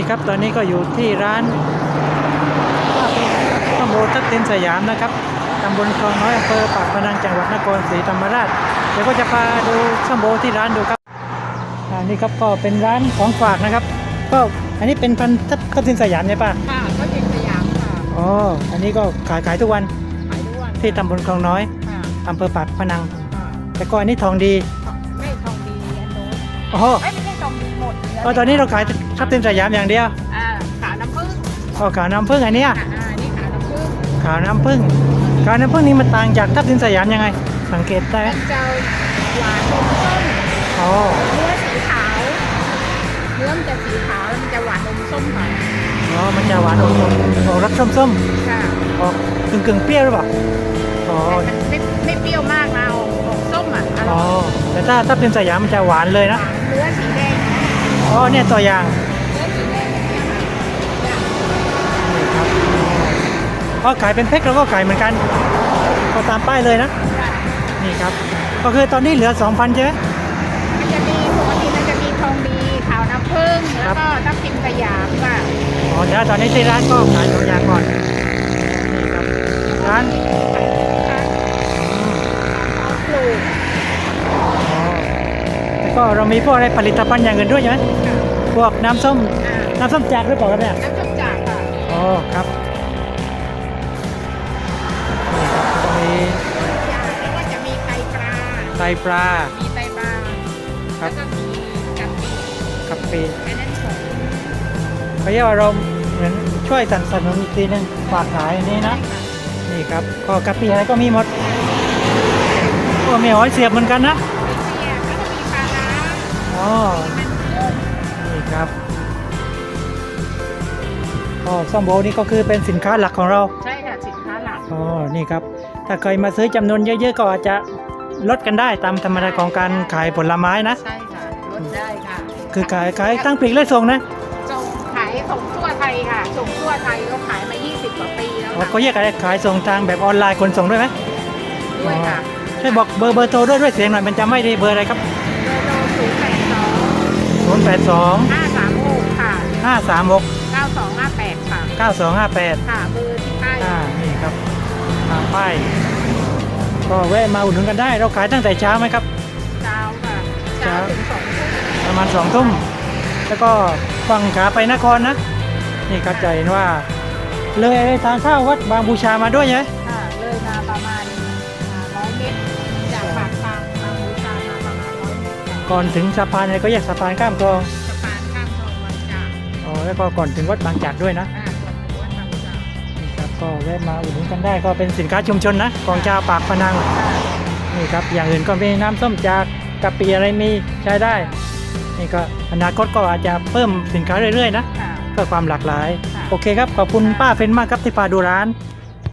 นี่ครับตอนนี้ก็อยู่ที่ร้านข้าวโพดทับทิมสยามนะครับตำบลคลองน้อยอำเภอปากพนังจังหวัดนครศรีธรรมราชเดี๋ยวก็จะพาดูข้าวโพดที่ร้านดูครับอ่านี่ครับก็เป็นร้านของฝากนะครับ ก็อันนี้เป็นพันธุ์ทับทับทิมสยามใช่ปะค่ะก็เย็นสยามค่ะอ๋ออันนี้ก็ขายขายทุกวันขายทุกวันที่ตำบลคลองน้อยค่ะอำเภอปากพนังค่ะแต่ก็อันนี้ทองดีไม่ทองดีอันโน้นโอ้โห เอ้ยไม่ใช่ทองดีหมดเหลืก็ตอนนี้เราขายทับทิมสยามอย่างเดียวอ่าขาวน้ำผึ้งก็ขาวน้ำผึ้งอันเนี้ยอ่าอ่านี่ขาวน้ำผึ้งขาวน้ำผึ้งขาวน้ำผึ้งนี่มันต่างจากทับทิมสยามยังไง สังเกตได้ไหมมันจะหวานอมส้มอ๋อเนื้อสีขาวเนื้อมันจะสีขาวแล้วมันจะหวานอมส้มหน่อยอ๋อมันจะหวานอมอมออกรสส้มค่ะๆออกกึ่งกึ่งๆเปรี้ยวหรือเปล่าอ๋อแต่มันไม่ไม่เปรี้ยวมากนะออกออกส้มอะออ๋ร่ออยแต่ถ้าทับทิมสยามมันจะหวานเลยนะเนื้อสีแดง อ๋อเนี่ยตัวอย่างเนื้อสีแดงเนี่ยค่ะเนี่ยนี่ครับอ๋อขายเป็นแพ็คแล้วก็ขายเหมือนกันก็ตามป้ายเลยนะค่ะนี่ครับ ก็คือตอนนี้เหลือ 2,000ใช่ไหมมันจะมีปกติมันจะมีทองดีขาวน้ำผึ้งครัแล้วบก็ทับทิมสยามค่ะอ๋อเดี๋ยวตอนนี้ที่ร้านก็ขายตัวอย่างก่อนนี่ครับร้านปลูกอ๋อแล้วก็เรามีพวกอะไรผลิตภัณฑ์อย่างอื่นด้วยใช่ไหมค่ะ พวกน้ำส้มอ่าน้ำส้มจากหรือเปล่าครับเนี่ยน้ำส้มจากค่ะอ๋อครับนี่ครับก็มีจากแล้วก็จะมีไตปลาไตปลา มีไตปลาครัแล้บ วก็มีกะปิกะปิอันนั้นผงเขาเรียกว่าเราเหมือนช่วยสนับสนุนอีกทีหนึงฝากขายอันนี้นะใช่ค่ะนี่ครับก็กะปิอะไรก็มีหมดก็มีหอยเสียบเหมือนกันนะมีเสียบแล้วก็มีปลาร้าอ๋อ ส้มโอนี่ก็คือเป็นสินค้าหลักของเรา ใช่ค่ะสินค้าหลักอ๋อนี่ครับ ถ้าเคยมาซื้อจำนวนเยอะ ๆ ก็อาจจะลดกันได้ตามธรรมดาของการขายผลไม้นะ ใช่ค่ะลดได้ค่ะคือขายขายตั้งปลีกแลยส่งนะส่งขายส่งทั่วไทยค่ะส่งทั่วไทยเราขายมา 20 กว่าปีแล้วอ๋อค่ะก็แยกกันขายส่งทางแบบออนไลน์คนส่งด้วยไหมด้วยค่ะช่วยบอกเบอร์เบอร์โทรด้วยด้วยเสียงหน่อยมันจะไม่ด้เบอร์อะไรครับ เบอร์โทร0 8 082 536 ค่ะ2 536 9258 9258ค่ะเบอร์ที่ป้ายอ่านี่ครับทางป้ายก็แวะมาอุดหนุนกันได้ เราขายตั้งแต่เช้าไหมครับ เช้าค่ะเช้าถึงสองทุ่มประมาณสองทุ่มแล้วก็ฝั่งขาไปนครนะ นี่ครับจะเห็นว่า เลยทางเข้าวัดบางบูชามาด้วยใช่ไหมค่ะเลยมาประมาณร้อยเมตรจากปากทางบางบูชามาประมาณร้อยเมตรค่ะก่อนถึงสะพานอะไรก็แยกสะพานข้ามคลองสะพานข้ามคลองบางจากอ๋อแล้วก็ก่อนถึงวัดบางจากด้วยนะ ก็แวะมาอุดหนุนกันได้ก็เป็นสินค้าชุมชนนะของชาวปากพนังค่ะนี่ครับอย่างอื่นก็มีน้ำส้มจากกะปิอะไรมีใช้ได้นี่ก็อนาคตก็อาจจะเพิ่มสินค้าเรื่อยๆนะค่ะ เพื่อความหลากหลาย ค่ะ โอเคครับขอบคุณป้าเฟนมากครับที่พาดูร้านค